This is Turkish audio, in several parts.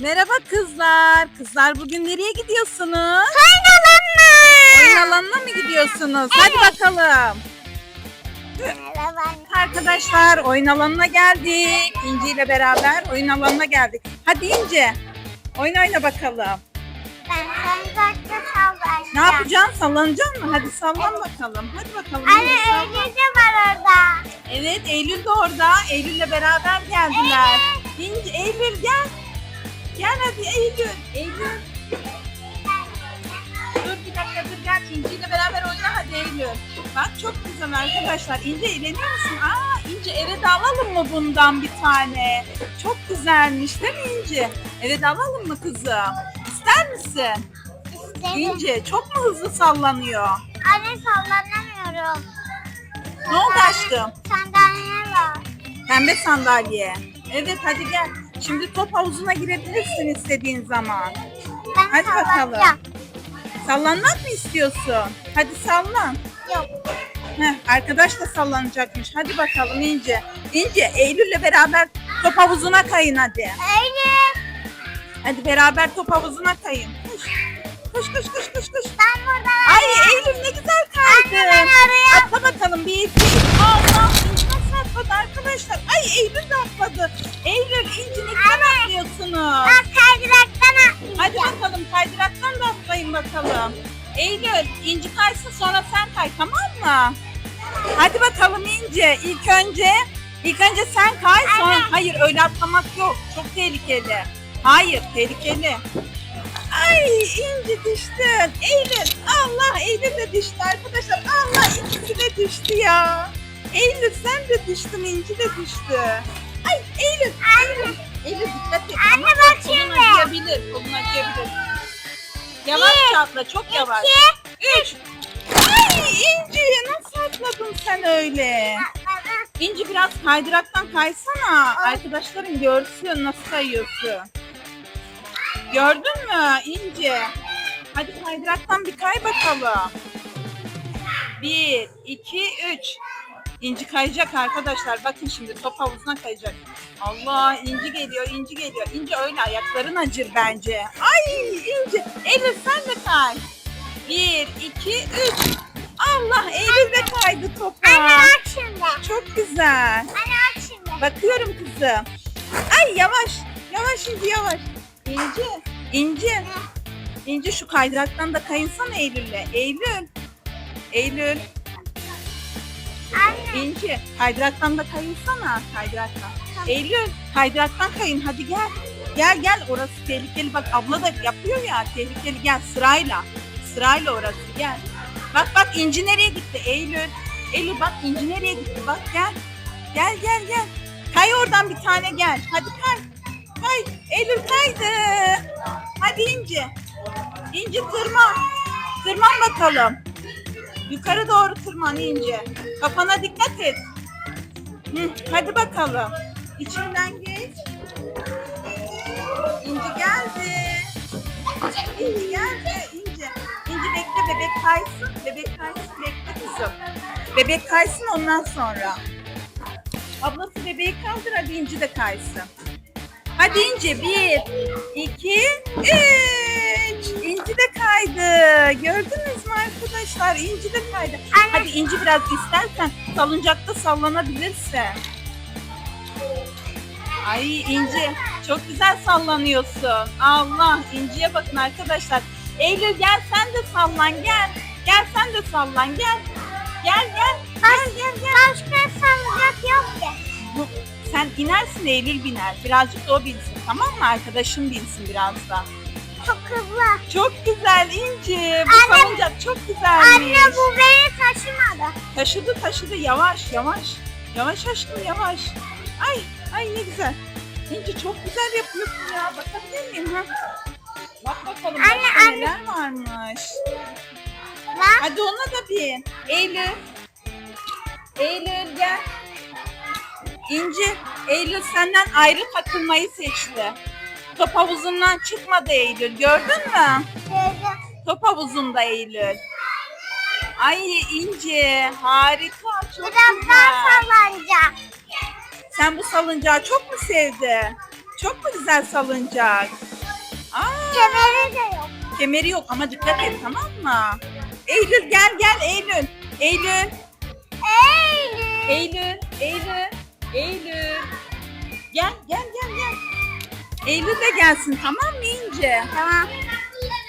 Merhaba kızlar. Kızlar bugün nereye gidiyorsunuz? Oynalanma. Oyun alanına mı gidiyorsunuz? Hadi bakalım. Merhaba. Arkadaşlar oyun alanına geldik. İnci ile beraber oyun alanına geldik. Hadi İnci. Oyun oyna bakalım. Ben sancakta sallayacağım. Ne yapacaksın? Sallanacaksın mı? Hadi sallan bakalım. Hadi bakalım. Anne İnci, sallan. Eylül de var orada. Evet Eylül de orada. Eylül'le beraber geldiler. İnci, Eylül gel. Gel hadi Eylül. Eylül. Dur bir dakika dur gel. İnci ile beraber oyna hadi Eylül. Bak çok güzel arkadaşlar. İnci eğleniyor musun? Aa İnci eve de alalım mı bundan bir tane? Çok güzelmiş değil mi İnci? Eve de alalım mı kızım? İster misin? İstedim. İnci çok mu hızlı sallanıyor? Anne sallanamıyorum. Ne oldu aşkım? Sandalye var. Pembe sandalye. Evet hadi gel. Şimdi top havuzuna girebilirsin istediğin zaman. Ben Hadi bakalım. sallanacağım. Sallanmak mı istiyorsun? Hadi sallan. Yok. Heh, arkadaş da sallanacakmış. Hadi bakalım İnce. İnce Eylül'le beraber top havuzuna kayın hadi. Eylül. Hadi beraber top havuzuna kayın. Koş. Koş koş koş koş koş. Ben burada. Ay Eylül ne güzel Anne ben kaydın. oraya. Atla bakalım bir iki. Allah nasıl atladı arkadaşlar? Ay Eylül de atladı. Eylül İnci ne güzel atlıyorsunuz. Ben kaydıraktan atlayacağım. Hadi bakalım kaydıraktan da atlayın bakalım. Eylül İnci kaysın sonra sen kay tamam mı? Hadi bakalım İnci ilk önce ilk önce sen kay sonra hayır öyle atlamak yok çok tehlikeli. Hayır tehlikeli. Ay İnci düştün. Eylül Allah Eylül de düştü arkadaşlar. Allah ikisi de düştü ya. Eylül sen de düştün İnci de düştü. Ay Eylül. Eylül. Eylül dikkat et. Anne bak Kolun şimdi. acıyabilir. Kolun acıyabilir. Yavaşça atla çok yavaş. Üç. Ay İnci nasıl atladın sen öyle? İnci biraz kaydıraktan kaysana. Arkadaşların görsün nasıl kayıyorsun. Gördün mü İnci? Hadi kaydıraktan bir kay bakalım. Bir, iki, üç. İnci kayacak arkadaşlar. Bakın şimdi top havuzuna kayacak. Allah İnci geliyor, İnci geliyor. İnci öyle ayakların acır bence. Ay İnci. Eylül sen de kay. Bir, iki, üç. Allah Eylül de kaydı topa. Anne bak şimdi. Çok güzel. Anne bak şimdi. Bakıyorum kızım. Ay yavaş. Yavaş İnci yavaş. İnci. İnci. İnci şu kaydıraktan da kayınsana Eylül'le. Eylül. Eylül. İnci. Kaydıraktan da kayınsana. Kaydıraktan. Eylül. Kaydıraktan kayın. Hadi gel. Gel gel. Orası tehlikeli. Bak abla da yapıyor ya. Tehlikeli. Gel sırayla. Sırayla orası. Gel. Bak bak İnci nereye gitti? Eylül. Eylül bak İnci nereye gitti? Bak gel. Gel gel gel. Kay oradan bir tane gel. Hadi kay. Kay. Eylül kaydı. Hadi İnci. İnci tırman. Tırman bakalım. Yukarı doğru tırman İnci. Kafana dikkat et. Hı, hadi bakalım. İçinden geç. İnci geldi. İnci geldi. İnci. İnci bekle bebek kaysın. Bebek kaysın bekle kızım. Bebek kaysın ondan sonra. Ablası bebeği kaldır hadi İnci de kaysın. Hadi İnci bir, iki, üç. De kaydı. Gördünüz mü arkadaşlar? İnci de kaydı. Anne. Hadi İnci biraz istersen salıncakta sallanabilirsin. Ay İnci çok güzel sallanıyorsun. Allah İnci'ye bakın arkadaşlar. Eylül gel sen de sallan gel. Gel sen de sallan gel. Gel gel. Gel gel gel. Başka salıncak yok ki. Bu, sen inersin Eylül biner. Birazcık da o binsin tamam mı? Arkadaşım binsin biraz da. Çok hızlı. Çok güzel İnci. Bu Anne- salıncak çok güzelmiş. Anne bu beni taşımadı. Taşıdı taşıdı yavaş yavaş. Yavaş aşkım yavaş. Ay ay ne güzel. İnci çok güzel yapıyorsun ya. Bakabilir miyim ha? Bak bakalım Anne, başka anne. neler varmış. Bak. Hadi ona da bin. Eylül. Eylül gel. İnci, Eylül senden ayrı takılmayı seçti. Top havuzundan çıkmadı Eylül. Gördün mü? Gördüm. Top havuzunda Eylül. Ay İnci harika çok Biraz güzel. daha sallanacağım. Sen bu salıncağı çok mu sevdin? Çok mu güzel salıncak? Aa, Kemeri de yok. kemeri yok ama dikkat et tamam mı? Eylül gel gel Eylül. Eylül. Eylül. Eylül. Eylül. Eylül. Gel gel. Eylül de gelsin tamam mı İnce? Tamam.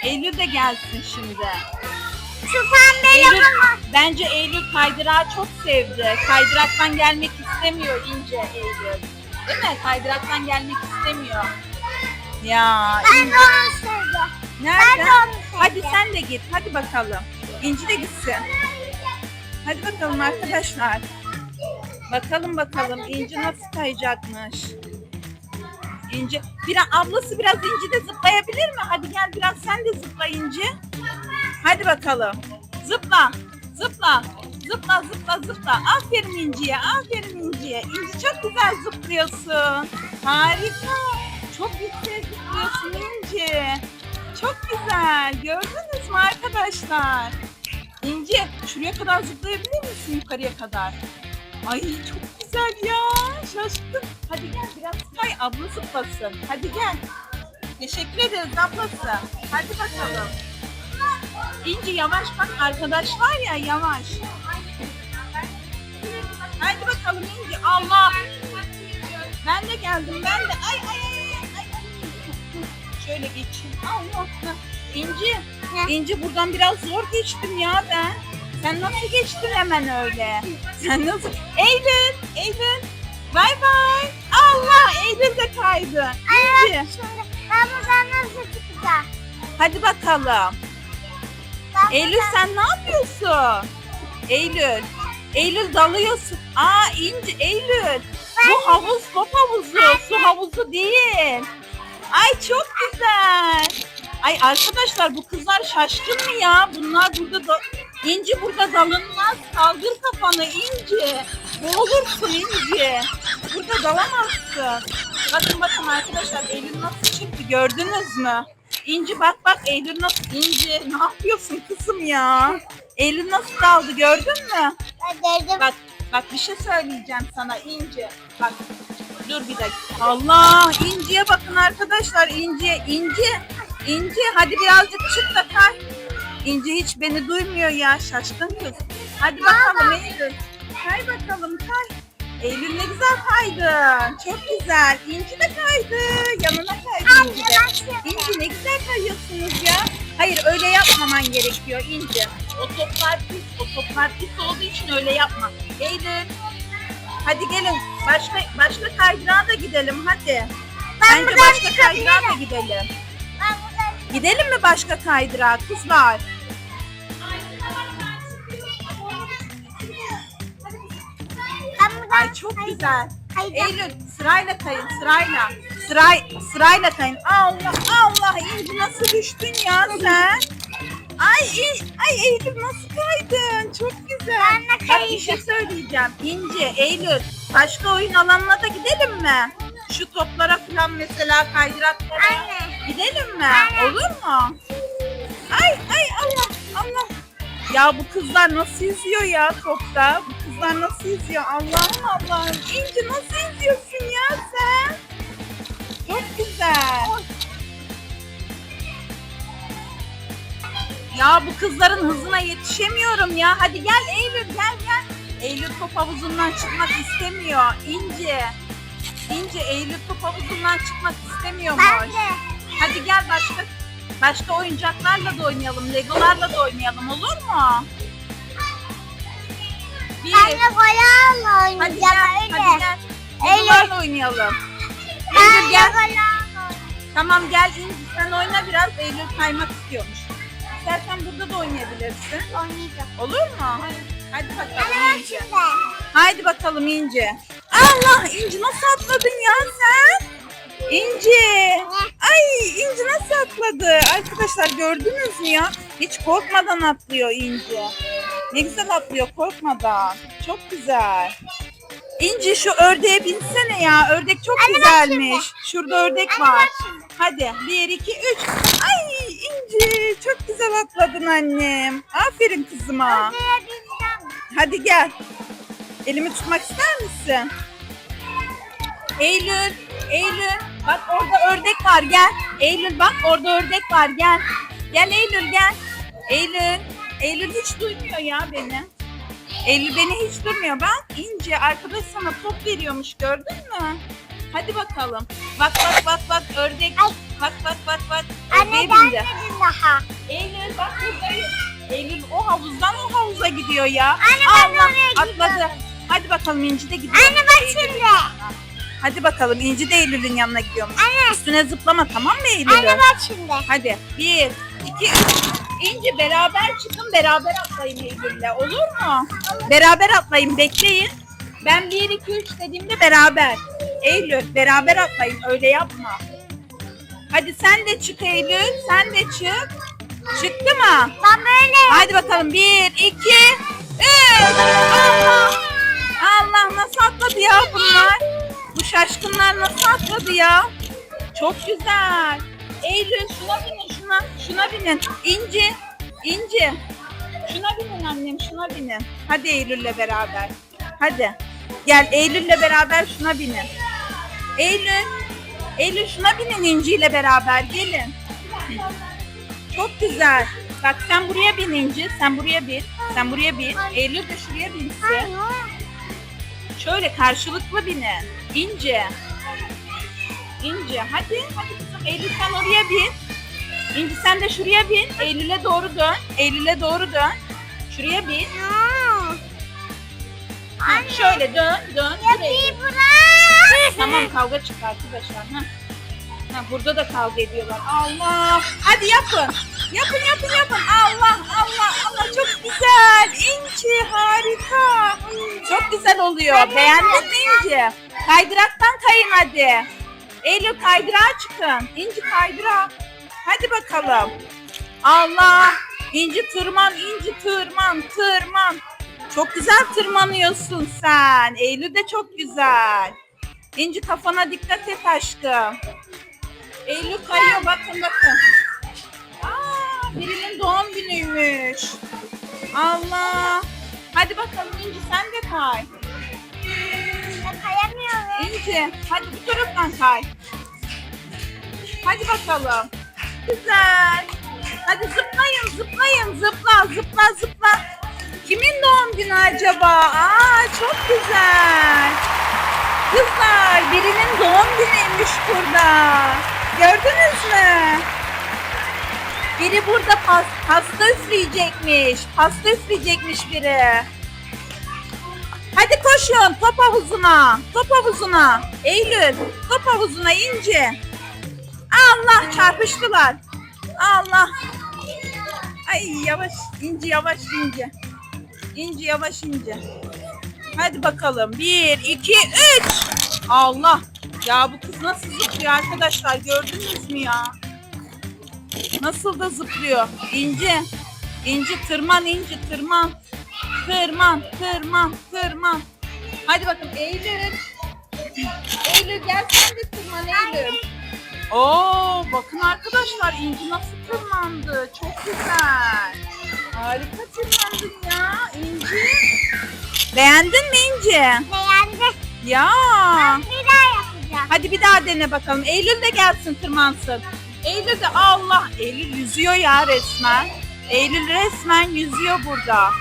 Eylül de gelsin şimdi. Şu pembe Eylül, yapamaz. bence Eylül kaydırağı çok sevdi. Kaydıraktan gelmek istemiyor İnce Eylül. Değil mi? Kaydıraktan gelmek istemiyor. Ya Ben de onu sevdim. nerede? Ben de onu sevdim. Hadi sen de git. Hadi bakalım. İnci de gitsin. Hadi bakalım arkadaşlar. Bakalım bakalım İnci nasıl kayacakmış. İnci. Biraz ablası biraz İnci de zıplayabilir mi? Hadi gel biraz sen de zıpla İnci. Hadi bakalım. Zıpla. Zıpla. Zıpla zıpla zıpla. Aferin İnci'ye. Aferin İnci'ye. İnci çok güzel zıplıyorsun. Harika. Çok yüksek zıplıyorsun İnci. Çok güzel. Gördünüz mü arkadaşlar? İnci şuraya kadar zıplayabilir misin yukarıya kadar? Ay çok güzel ya. Şaşkın. Hadi gel biraz kay abla zıplasın. Hadi gel. Teşekkür ederiz ablası. Hadi bakalım. İnci yavaş bak arkadaş var ya yavaş. Hadi bakalım İnci. Allah. Ben de geldim ben de. Ay ay ay ay. Şöyle geçeyim. Allah. İnci. İnci buradan biraz zor geçtim ya ben. Sen nasıl geçtin hemen öyle? Sen nasıl? Eylül. Eylül. Bay bay. Allah Eylül de kaydı. İnci. Şöyle. Ben buradan nasıl çıkacağım? Hadi bakalım. Ben Eylül buradan- sen ne yapıyorsun? Eylül. Eylül dalıyorsun. Aa İnci Eylül. Bu havuz top havuzu. Su havuzu değil. Ay çok güzel. Ay arkadaşlar bu kızlar şaşkın mı ya? Bunlar burada da... İnci burada dalınmaz. Kaldır kafanı İnci. Boğulursun İnci. Burada dalamazsın. Bakın bakın arkadaşlar Eylül nasıl çıktı gördünüz mü? İnci bak bak Eylül nasıl... İnci ne yapıyorsun kızım ya? Eylül nasıl daldı gördün mü? Ben dedim. Bak bak bir şey söyleyeceğim sana İnci. Bak dur bir dakika. Allah İnci'ye bakın arkadaşlar İnci'ye. İnci. İnci hadi birazcık çık da kay. İnci hiç beni duymuyor ya şaşkın kız. Hadi bakalım Eylül. Kay bakalım kay. Eylül ne güzel kaydı. Çok güzel. İnci de kaydı. Yanına kaydı İnci de. İnci ne güzel kayıyorsunuz ya. Hayır öyle yapmaman gerekiyor İnci. O toplar pis, o toplar pis olduğu için öyle yapma. Eylül. Hadi gelin. Başka başka kaydırağa da gidelim hadi. Ben Bence başka kaydırağa da gidelim. Gidelim mi başka kaydırağa kızlar? Ay çok güzel. Eylül sırayla kayın sırayla. Sıray, sırayla kayın. Allah Allah İnci nasıl düştün ya sen? Ay, ay Eylül nasıl kaydın? Çok güzel. Ben de Bak bir şey söyleyeceğim. İnci, Eylül başka oyun alanına da gidelim mi? Şu toplara falan mesela kaydıraklara Anne. Gidelim mi? Olur mu? Ay ay Allah Allah. Ya bu kızlar nasıl yüzüyor ya topta? Bu kızlar nasıl yüzüyor? Allah'ım Allah'ım. İnci nasıl yüzüyorsun ya sen? Çok güzel. Ya bu kızların hızına yetişemiyorum ya. Hadi gel Eylül gel gel. Eylül top havuzundan çıkmak istemiyor. İnci. İnci Eylül top havuzundan çıkmak istemiyormuş. Ben de. Hadi gel başka başka oyuncaklarla da oynayalım. Legolarla da oynayalım olur mu? Bir. Ben de boyayla Hadi oynayacağım gel. öyle. Hadi gel. Öyle. Legolarla oynayalım. Ben Eylül gel. Tamam gel İnci sen oyna biraz. Eylül kaymak istiyormuş. İstersen burada da oynayabilirsin. Oynayacağım. Olur mu? Hadi bakalım şimdi. Haydi bakalım İnci. Allah İnci nasıl atladın ya sen? İnci. Ay İnci nasıl atladı? Arkadaşlar gördünüz mü ya? Hiç korkmadan atlıyor İnci. Ne güzel atlıyor korkmadan. Çok güzel. İnci şu ördeğe binsene ya. Ördek çok Anne bak güzelmiş. Şurada ördek Anne var. bak şimdi. Hadi bir iki üç. Ay İnci çok güzel atladın annem. Aferin kızıma. Bineceğim. Hadi gel. Elimi tutmak ister misin? Eylül, Eylül. Bak orada ördek var gel. Eylül bak orada ördek var gel. Gel Eylül gel. Eylül. Eylül hiç duymuyor ya beni. Eylül beni hiç durmuyor. Bak ince arkadaş sana top veriyormuş gördün mü? Hadi bakalım. Bak bak bak bak ördek. Ay. Bak bak bak bak. Anne gelmedin daha. Eylül bak buradayım. Eylül o havuzdan o havuza gidiyor ya. Anne ben Allah oraya atladı. gidiyorum. Hadi bakalım İnci de gidiyor. Anne bak şimdi. Hadi bakalım İnci de Eylül'ün yanına gidiyormuş. Anne. Üstüne zıplama tamam mı Eylül'ün? Anne bak şimdi. Hadi bir, iki, üç. İnci beraber çıkın beraber atlayın Eylül'le olur mu? Beraber atlayın bekleyin. Ben bir, iki, üç dediğimde beraber. Eylül beraber atlayın öyle yapma. Hadi sen de çık Eylül sen de çık. Çıktı mı? Ben böyle Hadi bakalım. Bir, iki, üç. Allah. Allah nasıl atladı ya bunlar? Bu şaşkınlar nasıl atladı ya? Çok güzel. Eylül şuna binin şuna. Şuna binin. İnci. İnci. Şuna binin annem şuna binin. Hadi Eylül'le beraber. Hadi. Gel Eylül'le beraber şuna binin. Eylül. Eylül şuna binin İnci ile beraber gelin. Çok güzel. Bak sen buraya bin İnci. Sen buraya bin. Sen buraya bin. Eylül de şuraya binsin. Şöyle karşılıklı binin. İnce. İnce. Hadi. Hadi kızım. Eylül sen oraya bin. İnci sen de şuraya bin. Eylül'e doğru dön. Eylül'e doğru dön. Şuraya bin. Ha, şöyle dön. Dön. Bir bırak. Tamam kavga çıktı arkadaşlar. Ha. Ha, burada da kavga ediyorlar. Allah. Hadi yapın. Yapın yapın yapın. Allah Allah Allah çok güzel. İnci harika. Çok güzel oluyor. Beğendin mi İnci? Kaydıraktan kayın hadi. Eylül kaydırağa çıkın. İnci kaydırağa. Hadi bakalım. Allah. İnci tırman, İnci tırman, tırman. Çok güzel tırmanıyorsun sen. Eylül de çok güzel. İnci kafana dikkat et aşkım. Eylül kayıyor bakın bakın. Aa, birinin doğum günüymüş. Allah. Hadi bakalım İnci sen de kay. İnci hadi bu taraftan kay. Hadi bakalım. Güzel. Hadi zıplayın zıplayın zıpla zıpla zıpla. Kimin doğum günü acaba? Aa çok güzel. Kızlar birinin doğum günüymüş burada. Gördünüz mü? Biri burada pas, pasta üfleyecekmiş. Pasta üfleyecekmiş biri. Hadi koşun top havuzuna. Top havuzuna. Eylül top havuzuna ince. Allah çarpıştılar. Allah. Ay yavaş ince yavaş ince. İnce yavaş ince. Hadi bakalım. Bir, iki, üç. Allah. Ya bu kız nasıl zıplıyor arkadaşlar gördünüz mü ya? Nasıl da zıplıyor. İnce. İnci tırman inci tırman. Tırman tırman tırman. Hadi bakalım Eylül. Eylül gel sen de tırman Eylül. Oo bakın arkadaşlar İnci nasıl tırmandı. Çok güzel. Harika tırmandın ya İnci. Beğendin mi İnci? Beğendim. Ya. Bir daha yapacağım. Hadi bir daha dene bakalım. Eylül de gelsin tırmansın. Eylül de Allah. Eylül yüzüyor ya resmen. Eylül resmen yüzüyor burada.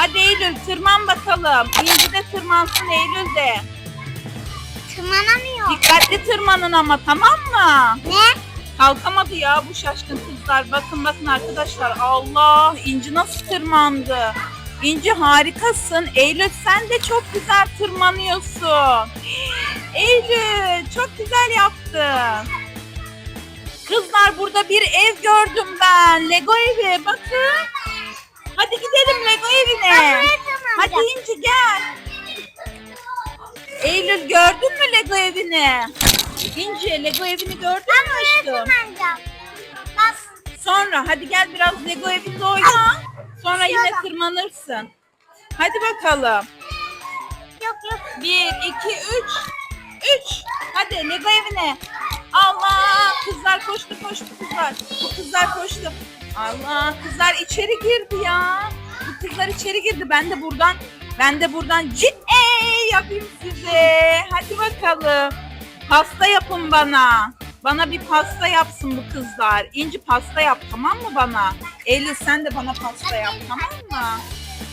Hadi Eylül tırman bakalım. İnci de tırmansın Eylül de. Tırmanamıyorum. Dikkatli tırmanın ama tamam mı? Ne? Kalkamadı ya bu şaşkın kızlar. Bakın bakın arkadaşlar. Allah İnci nasıl tırmandı. İnci harikasın. Eylül sen de çok güzel tırmanıyorsun. Eylül çok güzel yaptın. Kızlar burada bir ev gördüm ben. Lego evi bakın. Hadi gidelim Lego evine. Hadi. İnci gel. Eylül gördün mü Lego evini? İnci Lego evini gördün mü aşkım? Sonra hadi gel biraz Lego evinde oyna. Sonra yine tırmanırsın. Hadi bakalım. Yok yok. Bir, iki, üç. Üç. Hadi Lego evine. Allah kızlar koştu koştu kızlar. Bu kızlar koştu. Allah kızlar içeri girdi ya. Bu kızlar içeri girdi. Ben de buradan ben de buradan cid ey yapayım size. Hadi bakalım. Pasta yapın bana. Bana bir pasta yapsın bu kızlar. İnci pasta yap tamam mı bana? Eylül sen de bana pasta yap tamam mı?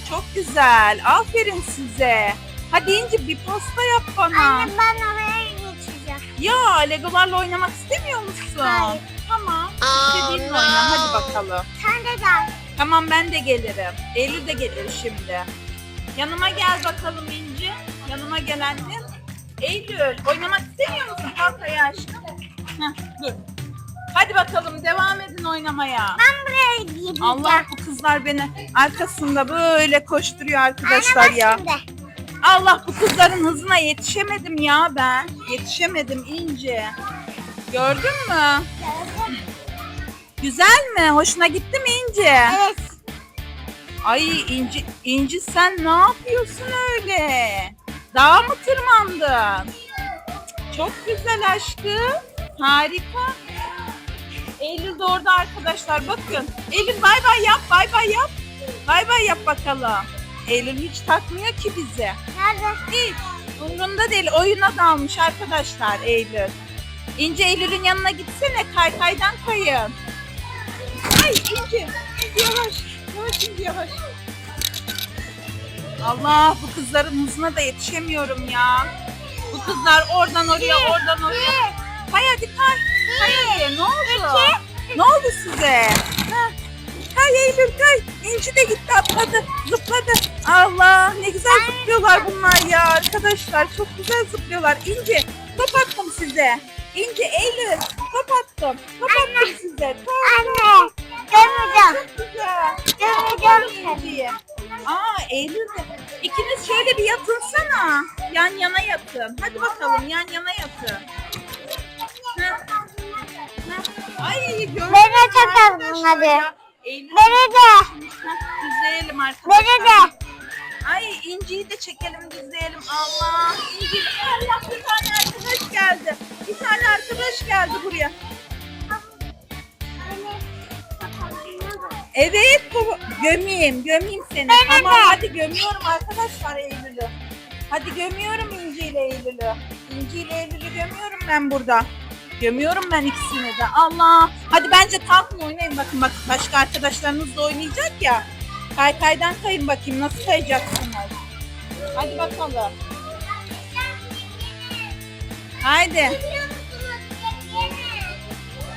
Çok güzel. Aferin size. Hadi İnci bir pasta yap bana. Anne ben oraya geçeceğim. Ya Legolarla oynamak istemiyor musun? Hayır. Tamam. İstediğinle oyna hadi bakalım. Sen de gel. Tamam ben de gelirim. Eylül de gelir şimdi. Yanıma gel bakalım İnci. Yanıma gel annem. Eylül oynamak istemiyor musun tahtaya aşkım? Heh, dur. Hadi bakalım devam edin oynamaya. Ben buraya gideceğim. Allah bu kızlar beni arkasında böyle koşturuyor arkadaşlar Anne bak ya. şimdi. Allah bu kızların hızına yetişemedim ya ben. Yetişemedim İnci. Gördün mü? Güzel mi? Hoşuna gitti mi İnci? Evet. Ay İnci, İnci sen ne yapıyorsun öyle? Dağa mı tırmandın? Çok güzel aşkım. Harika. Eylül de orada arkadaşlar bakın. Eylül bay bay yap bay bay yap. Bay bay yap bakalım. Eylül hiç takmıyor ki bizi. Nerede? Hiç. Umrunda değil oyuna dalmış arkadaşlar Eylül. İnce Eylül'ün yanına gitsene kaykaydan kayın. Ay İnce. Yavaş. Yavaş İnce yavaş. Allah bu kızların hızına da yetişemiyorum ya. Bu kızlar oradan oraya oradan oraya. Kay hadi kay. Kay hadi. Ne oldu? Ne oldu size? Ha? Kay Eylül kay. İnci de gitti atladı. Zıpladı. Allah ne güzel zıplıyorlar bunlar ya arkadaşlar. Çok güzel zıplıyorlar. İnci top attım size. İnci Eylül top attım. Top attım size. Top. Anne. Görmeyeceğim. Çok. Görmeyeceğim seni. Aa Eylül de. İkiniz şöyle bir yatınsana. Yan yana yatın. Hadi bakalım yan yana yatın. Heh. Ay gördün Beni çakalım arkadaşlar hadi. Eylül Beni de. Düzleyelim arkadaşlar. Beni de. Ay İnci'yi de çekelim düzleyelim. Allah İnci. Allah bir tane arkadaş geldi. Bir tane arkadaş geldi buraya. Evet bu gömeyim gömeyim seni. Beni tamam hadi gömüyorum arkadaşlar Eylül'ü. Hadi gömüyorum İnci ile Eylül'ü. İnci ile Eylül'ü gömüyorum ben burada. Gömüyorum ben ikisini de. Allah. Hadi bence kalkın oynayın bakın bak başka arkadaşlarınız da oynayacak ya. Kaykaydan kayın bakayım nasıl kayacaksınız. Hadi bakalım. Haydi.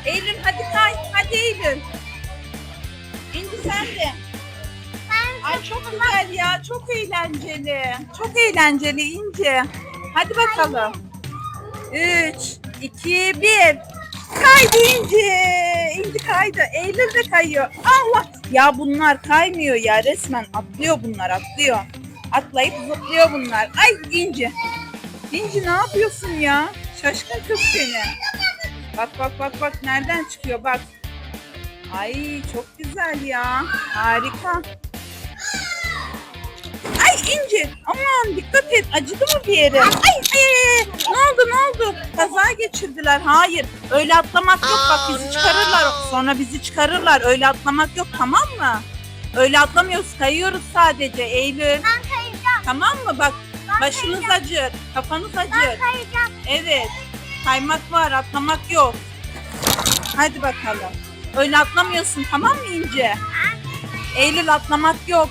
Eylül hadi kay. Hadi Eylül. Sen de. Ay çok güzel ya. Çok eğlenceli. Çok eğlenceli İnci. Hadi bakalım. 3, 2, 1. Kaydı İnci. İnci kaydı. Eylül de kayıyor. Allah. Ya bunlar kaymıyor ya. Resmen atlıyor bunlar atlıyor. Atlayıp zıplıyor bunlar. Ay İnci. İnci ne yapıyorsun ya? Şaşkın kız seni. Bak bak bak bak nereden çıkıyor bak. Ay çok güzel ya. Harika. Ay İnci aman dikkat et acıdı mı bir yere? Ay ay ay, ne oldu ne oldu? Kaza geçirdiler. Hayır öyle atlamak yok bak bizi çıkarırlar. Sonra bizi çıkarırlar. Öyle atlamak yok tamam mı? Öyle atlamıyoruz kayıyoruz sadece Eylül. Ben kayacağım. Tamam mı? Bak başınız acır, kafanız acır. Kayacağım. Evet. Kaymak var, atlamak yok. Hadi bakalım. Öyle atlamıyorsun tamam mı İnce? Eylül atlamak yok.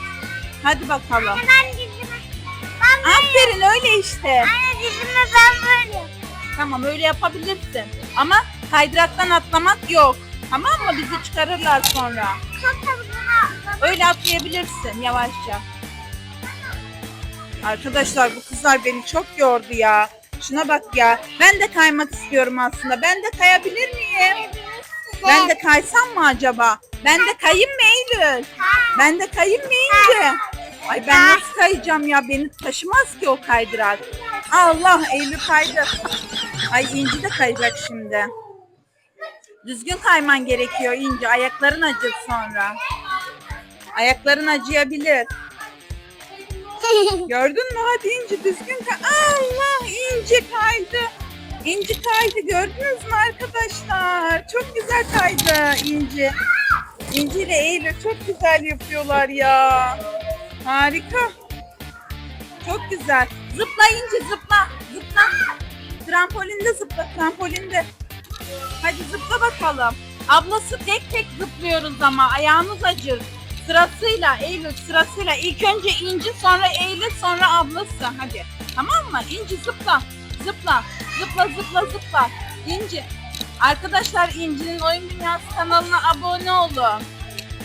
Hadi bakalım. Ben. Ben böyle. Aferin öyle işte. Anne dizimi ben böyle. Tamam öyle yapabilirsin. Ama kaydıraktan atlamak yok. Tamam mı? Bizi çıkarırlar sonra. Öyle atlayabilirsin yavaşça. Arkadaşlar bu kızlar beni çok yordu ya. Şuna bak ya. Ben de kaymak istiyorum aslında. Ben de kayabilir miyim? Ben de kaysam mı acaba? Ben de kayayım mı Eylül? Ben de kayayım mı İnce? Ay ben nasıl kayacağım ya? Beni taşımaz ki o kaydırak. Allah Eylül kaydı. Ay İnci de kayacak şimdi. Düzgün kayman gerekiyor İnci. Ayakların acır sonra. Ayakların acıyabilir. Gördün mü? Hadi İnci düzgün kay. Allah İnci kaydı. İnci kaydı gördünüz mü arkadaşlar? Çok güzel kaydı İnci. İnci ile Eylül çok güzel yapıyorlar ya. Harika. Çok güzel. Zıpla İnci zıpla. Zıpla. Trampolində zıpla, trampolində. Hadi zıpla bakalım. Ablası tek tek zıplıyoruz ama ayağınız acır. Sırasıyla Eylül sırasıyla ilk önce İnci sonra Eylül sonra ablası. Hadi tamam mı? İnci zıpla zıpla zıpla zıpla zıpla. İnci. Arkadaşlar İnci'nin Oyun Dünyası kanalına abone olun.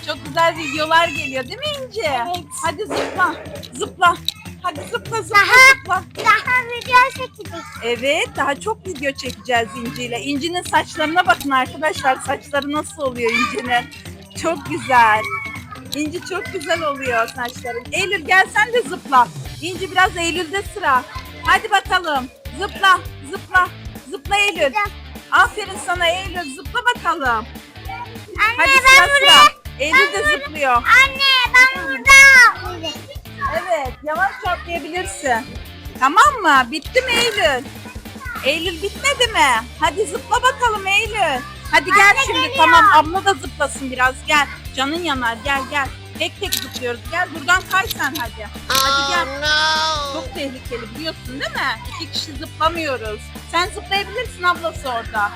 Çok güzel videolar geliyor değil mi İnci? Evet. Hadi zıpla zıpla. Hadi zıpla zıpla Daha- zıpla. Daha video çekeceğiz. Evet daha çok video çekeceğiz İnci ile. İnci'nin saçlarına bakın arkadaşlar. Saçları nasıl oluyor İnci'nin? Çok güzel. İnci çok güzel oluyor saçların. Eylül gel sen de zıpla. İnci biraz Eylül'de sıra. Hadi bakalım. Zıpla zıpla. Zıpla Eylül. Aferin sana Eylül. Zıpla bakalım. Anne Hadi ben sıra buraya. sıra. Eylül de zıplıyor. Anne ben burada. Evet, yavaş atlayabilirsin. Tamam mı? Bitti mi Eylül? Eylül bitmedi mi? Hadi zıpla bakalım Eylül. Hadi gel Anne, şimdi. geliyor. Tamam abla da zıplasın biraz. Gel. Canın yanar. Gel gel. Tek tek zıplıyoruz. Gel buradan kay sen hadi. Hadi gel. Çok tehlikeli biliyorsun değil mi? İki kişi zıplamıyoruz. Sen zıplayabilirsin ablası orada.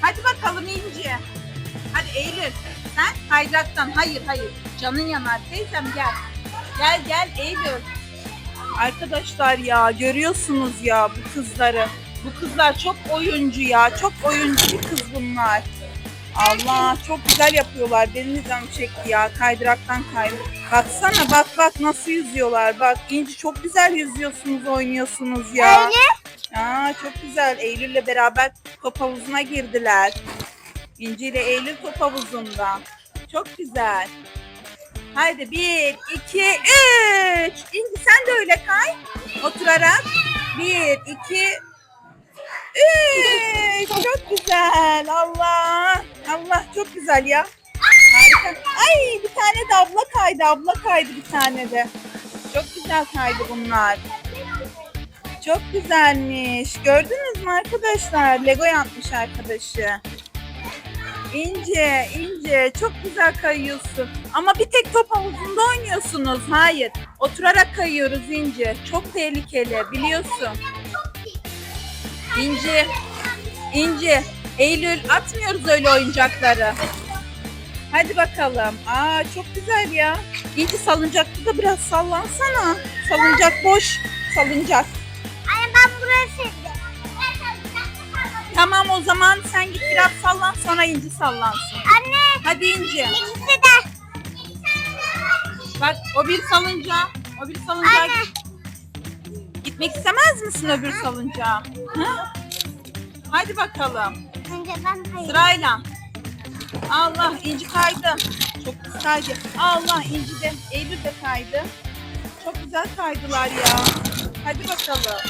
Hadi bakalım İnci. Hadi Eylül. Sen kaydıraktan. Hayır hayır. Canın yanar. Teyzem gel. Gel gel Eylül. Arkadaşlar ya görüyorsunuz ya bu kızları. Bu kızlar çok oyuncu ya. Çok oyuncu bir kız bunlar. Allah çok güzel yapıyorlar. Benim canım çekti ya. Kaydıraktan kaydı. Baksana bak bak nasıl yüzüyorlar. Bak İnci çok güzel yüzüyorsunuz, oynuyorsunuz ya. Öyle. Aa, çok güzel. Eylül'le beraber top havuzuna girdiler. İnci ile Eylül top havuzunda. Çok güzel. Haydi bir, iki, üç. İnci sen de öyle kay. Oturarak. Bir, iki, üç. Çok güzel. Allah. Allah çok güzel ya. Harika. Ay bir tane de abla kaydı. Abla kaydı bir tane de. Çok güzel kaydı bunlar. Çok güzelmiş. Gördünüz mü arkadaşlar? Lego yapmış arkadaşı. İnce, ince. Çok güzel kayıyorsun. Ama bir tek top havuzunda oynuyorsunuz. Hayır. Oturarak kayıyoruz İnce. Çok tehlikeli biliyorsun. İnci, İnci. Eylül atmıyoruz öyle oyuncakları. Hadi bakalım. Aa çok güzel ya. İnci salıncakta da biraz sallansana. Salıncak boş. Salıncak. Anne ben buraya sildim. Tamam o zaman sen git biraz sallan sonra İnci sallansın. Anne Hadi İnci. ikisi de. Bak o bir salıncağı. O bir salıncağa Anne. git. Gitmek istemez misin öbür salıncağa? Hı? Hadi bakalım. Önce ben kayayım. Sırayla. Allah İnci kaydı. Çok güzel kaydı. Allah İnci de Eylül de kaydı. Çok güzel kaydılar ya. Hadi bakalım.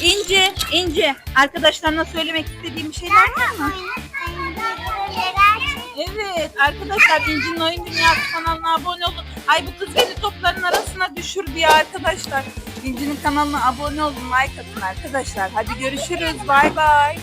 İnci, İnci. Arkadaşlarına söylemek istediğim şeyler var mı? Evet arkadaşlar İnci'nin Oyun Dünyası kanalına abone olun. Ay bu kız beni topların arasına düşürdü ya arkadaşlar. İnci'nin kanalına abone olun like atın arkadaşlar. Hadi görüşürüz bay bay.